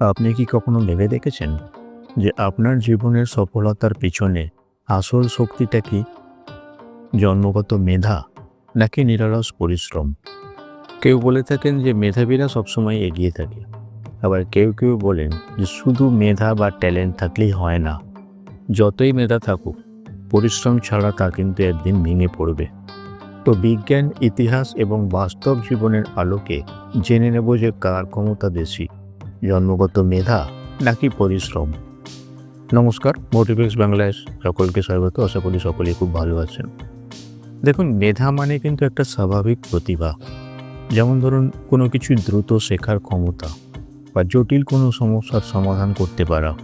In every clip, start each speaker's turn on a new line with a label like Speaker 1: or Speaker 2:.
Speaker 1: আপনি কি কখনো ভেবে দেখেছেন যে আপনার জীবনের সফলতার পিছনে আসল শক্তিটা কি? জন্মগত মেধা নাকি নিরলস পরিশ্রম? কেউ বলে থাকেন যে মেধাবীরা সবসময় এগিয়ে থাকে। আবার কেউ কেউ বলেন যে শুধু মেধা বা ট্যালেন্ট থাকলেই হয় না। যতই মেধা থাকুক, পরিশ্রম ছাড়া তা কিন্তু একদিন ভেঙে পড়বে। তো বিজ্ঞান, ইতিহাস এবং বাস্তব জীবনের আলোকে জেনে নেব যে কার ক্ষমতা বেশি। জন্মগত মেধা নাকি পরিশ্রম? নমস্কার মোটিভেক্স বাংলায় সকলকে স্বাগত। আশা করি সকলেই খুব ভালো আছেন। দেখুন, মেধা মানে কিন্তু একটা স্বাভাবিক প্রতিভা। যেমন ধরুন, কোনো কিছু দ্রুত শেখার ক্ষমতা বা জটিল কোনো সমস্যার সমাধান করতে পারা,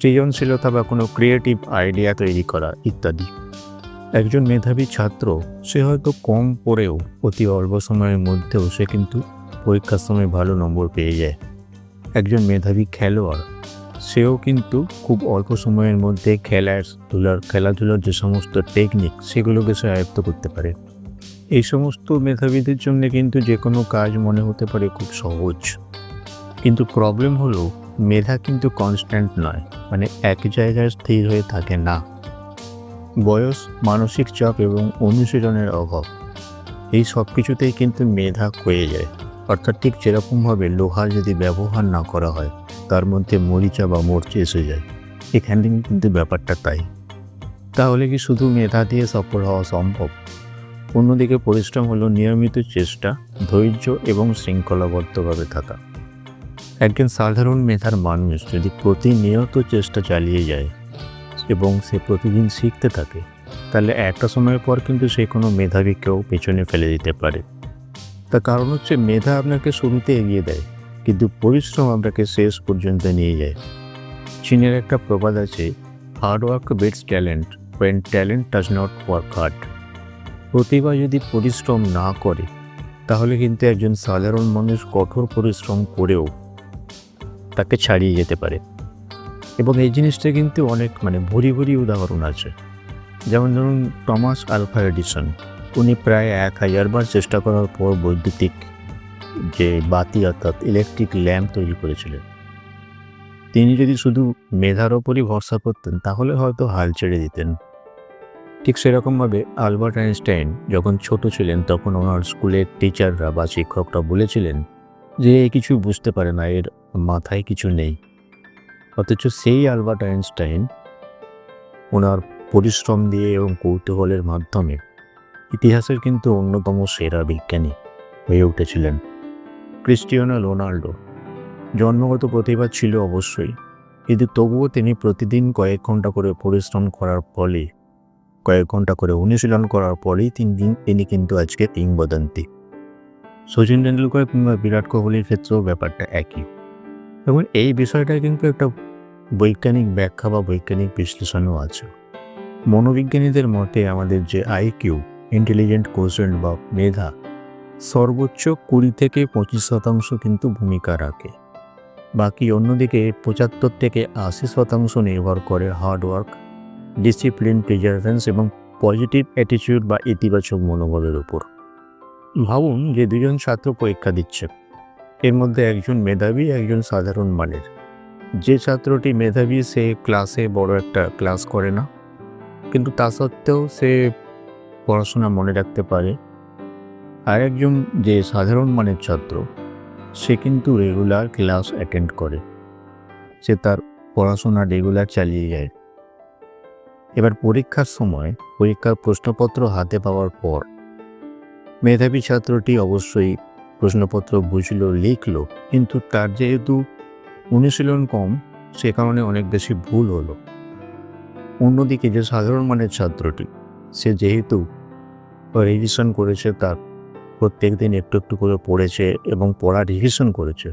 Speaker 1: সৃজনশীলতা বা কোনো ক্রিয়েটিভ আইডিয়া তৈরি করা ইত্যাদি। একজন মেধাবী ছাত্র, সে হয়তো কম পড়েও অতি অল্প সময়ের মধ্যেও সে কিন্তু পরীক্ষার সময় ভালো নম্বর পেয়ে যায়। একজন মেধাবী খেলোয়াড়, সেও কিন্তু খুব অল্প সময়ের মধ্যে খেলার ধুলার, খেলাধুলার যে সমস্ত টেকনিক সেগুলোকে সে আয়ত্ত করতে পারে। এই সমস্ত মেধাবীদের জন্য কিন্তু যে কোনো কাজ মনে হতে পারে খুব সহজ। কিন্তু প্রবলেম হলো, মেধা কিন্তু কনস্ট্যান্ট নয় মানে এক জায়গায় স্থির হয়ে থাকে না। বয়স, মানসিক চাপ এবং অনুশীলনের অভাব, এই সব কিছুতেই কিন্তু মেধা ক্ষয়ে যায়। অর্থাৎ ঠিক যেরকমভাবে লোহা যদি ব্যবহার না করা হয়, তার মধ্যে মরিচা বা মরচে এসে যায়। এখানে কিন্তু ব্যাপারটা তাই। তাহলে কি শুধু মেধা দিয়ে সফল হওয়া সম্ভব? অন্যদিকে পরিশ্রম হলো নিয়মিত চেষ্টা, ধৈর্য এবং শৃঙ্খলাবদ্ধভাবে থাকা। একজন সাধারণ মেধার মানুষ যদি প্রতিনিয়ত চেষ্টা চালিয়ে যায় এবং সে প্রতিদিন শিখতে থাকে, তাহলে একটা সময়ের পর কিন্তু সে কোনো মেধাবীকেও পেছনে ফেলে দিতে পারে। তার কারণ হচ্ছে মেধা আপনাকে শুরুতে এগিয়ে দেয়, কিন্তু পরিশ্রম আপনাকে শেষ পর্যন্ত নিয়ে যায়। চীনের একটা প্রবাদ আছে hard work beats talent when talent does not work hard প্রতিভা যদি পরিশ্রম না করে, তাহলে কিন্তু একজন সাধারণ মানুষ কঠোর পরিশ্রম করেও তাকে ছাড়িয়ে যেতে পারে। এবং এই জিনিসটা কিন্তু অনেক মানে ভরি ভরি উদাহরণ আছে। যেমন ধরুন টমাস আলফা এডিসন উনি প্রায় এক হাজারবার চেষ্টা করার পর বৈদ্যুতিক যে বাতি অর্থাৎ ইলেকট্রিক ল্যাম্প তৈরি করেছিলেন। তিনি যদি শুধু মেধার ওপরই ভরসা করতেন, তাহলে হয়তো হাল ছেড়ে দিতেন। ঠিক সেরকমভাবে আলবার্ট আইনস্টাইন যখন ছোট ছিলেন, তখন ওনার স্কুলের টিচাররা বা শিক্ষকরা বলেছিলেন যে, এ কিছু বুঝতে পারে না, এর মাথায় কিছু নেই। অথচ সেই আলবার্ট আইনস্টাইন ওনার পরিশ্রম দিয়ে এবং কৌতূহলের মাধ্যমে ইতিহাসের কিন্তু অন্যতম সেরা বিজ্ঞানী হয়ে উঠেছিলেন ক্রিস্টিয়ানো রোনাল্ডো। জন্মগত প্রতিভা ছিল অবশ্যই, কিন্তু তবুও তিনি প্রতিদিন কয়েক ঘণ্টা করে পরিশ্রম করার ফলে, কয়েক ঘণ্টা করে অনুশীলন করার পরেই তিনি তিনি কিন্তু আজকে কিংবদন্তি। সচিন তেন্ডুলকর কিংবা বিরাট কোহলির ক্ষেত্রেও ব্যাপারটা একই। এবং এই বিষয়টা কিন্তু একটা বৈজ্ঞানিক ব্যাখ্যা বা বৈজ্ঞানিক বিশ্লেষণও আছে। মনোবিজ্ঞানীদের মতে আমাদের যে আইকিউ ইন্টেলিজেন্ট কোশেন্ট বা মেধা সর্বোচ্চ কুড়ি থেকে পঁচিশ শতাংশ কিন্তু ভূমিকা রাখে। বাকি অন্যদিকে পঁচাত্তর থেকে আশি শতাংশ নির্ভর করে হার্ডওয়ার্ক ডিসিপ্লিন প্রিজার্ভেন্স এবং পজিটিভ অ্যাটিটিউড বা ইতিবাচক মনোবলের উপর। ভাবুন যে দুজন ছাত্র পরীক্ষা দিচ্ছে। এর মধ্যে একজন মেধাবী, একজন সাধারণ মানের। যে ছাত্রটি মেধাবী, সে ক্লাসে বড় একটা ক্লাস করে না। কিন্তু তা সত্ত্বেও সে পড়াশোনা মনে রাখতে পারে। আর একজন যে সাধারণ মানের ছাত্র, সে কিন্তু রেগুলার ক্লাস অ্যাটেন্ড করে। সে তার পড়াশোনা রেগুলার চালিয়ে যায়। এবার পরীক্ষার সময় পরীক্ষার প্রশ্নপত্র হাতে পাওয়ার পর মেধাবী ছাত্রটি অবশ্যই প্রশ্নপত্র বুঝলো, লিখলো, কিন্তু তার যেহেতু অনুশীলন কম, সে কারণে অনেক বেশি ভুল হলো। অন্যদিকে যে সাধারণ মানের ছাত্রটি সে যেহেতু রিভিশন করেছে, তার প্রত্যেক দিন একটু একটু করে পড়েছে এবং পড়া রিভিশন করেছে।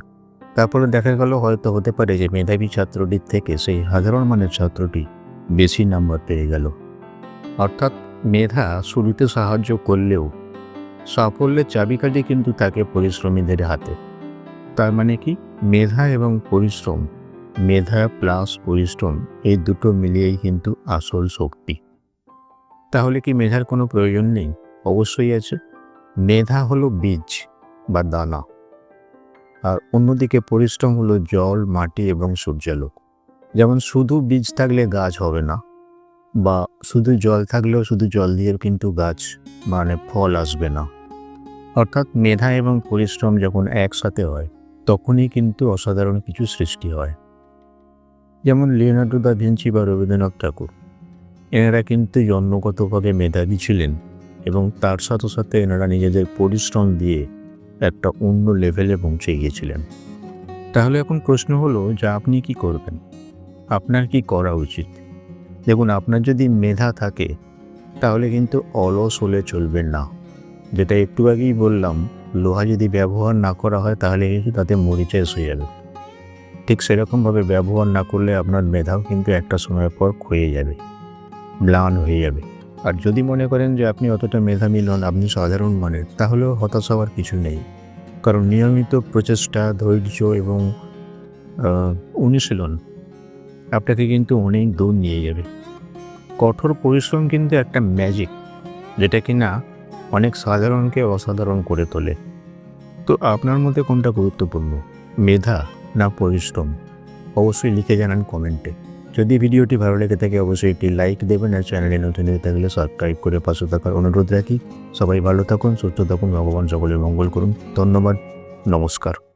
Speaker 1: তারপরে দেখা গেল হয়তো হতে পারে যে মেধাবী ছাত্রটির থেকে সেই সাধারণ মানের ছাত্রটি বেশি নাম্বার পেয়ে গেল। অর্থাৎ মেধা শুরুতে সাহায্য করলেও সাফল্যের চাবিকাঠি কিন্তু থাকে পরিশ্রমীদের হাতে। তার মানে কি? মেধা এবং পরিশ্রম, মেধা প্লাস পরিশ্রম, এই দুটো মিলিয়েই কিন্তু আসল শক্তি। তাহলে কি মেধার কোনো প্রয়োজন নেই? অবশ্যই আছে। মেধা হলো বীজ বা দানা। আর অন্যদিকে পরিশ্রম হলো জল, মাটি এবং সূর্যালোক। যেমন শুধু বীজ থাকলে গাছ হবে না, বা শুধু জল থাকলেও শুধু জল দিয়ে কিন্তু গাছ মানে ফল আসবে না। অর্থাৎ মেধা এবং পরিশ্রম যখন একসাথে হয়, তখনই কিন্তু অসাধারণ কিছু সৃষ্টি হয়। যেমন লিওনার্ডো দা ভিঞ্চি বা রবীন্দ্রনাথ ঠাকুর। এনারা কিন্তু জন্মগতভাবে মেধাবী ছিলেন এবং তার সাথে সাথে এনারা নিজেদের পরিশ্রম দিয়ে একটা অন্য লেভেলে পৌঁছে গিয়েছিলেন। তাহলে এখন প্রশ্ন হলো যে আপনি কি করবেন? আপনার কি করা উচিত? দেখুন, আপনার যদি মেধা থাকে, তাহলে কিন্তু অলস হলে চলবে না। যেটা একটু আগেই বললাম, লোহা যদি ব্যবহার না করা হয়, তাহলে কিন্তু তাতে মরিচা হয়ে যাবে। ঠিক সেরকমভাবে ব্যবহার না করলে আপনার মেধাও কিন্তু একটা সময়ের পর ক্ষয়ে যাবে। ম্লান হয়ে যাবে। আর যদি মনে করেন যে আপনি অতটা মেধাবী নন, আপনি সাধারণ মানের, তাহলেও হতাশ হওয়ার কিছু নেই। কারণ নিয়মিত প্রচেষ্টা, ধৈর্য এবং অনুশীলন আপনাকে কিন্তু অনেক দূর নিয়ে যাবে। কঠোর পরিশ্রম কিন্তু একটা ম্যাজিক যেটা কি না অনেক সাধারণকে অসাধারণ করে তোলে। তো আপনার মধ্যে কোনটা গুরুত্বপূর্ণ? মেধা না পরিশ্রম? অবশ্যই লিখে জানান কমেন্টে। যদি ভিডিওটি ভালো লেগে থাকে, অবশ্যই একটি লাইক দেবেন আর চ্যানেলে নতুন হয়ে থাকলে সাবস্ক্রাইব করে পাশে থাকার অনুরোধ রাখি। সবাই ভালো থাকুন, সুস্থ থাকুন, ভগবান সকলের মঙ্গল করুন। ধন্যবাদ, নমস্কার।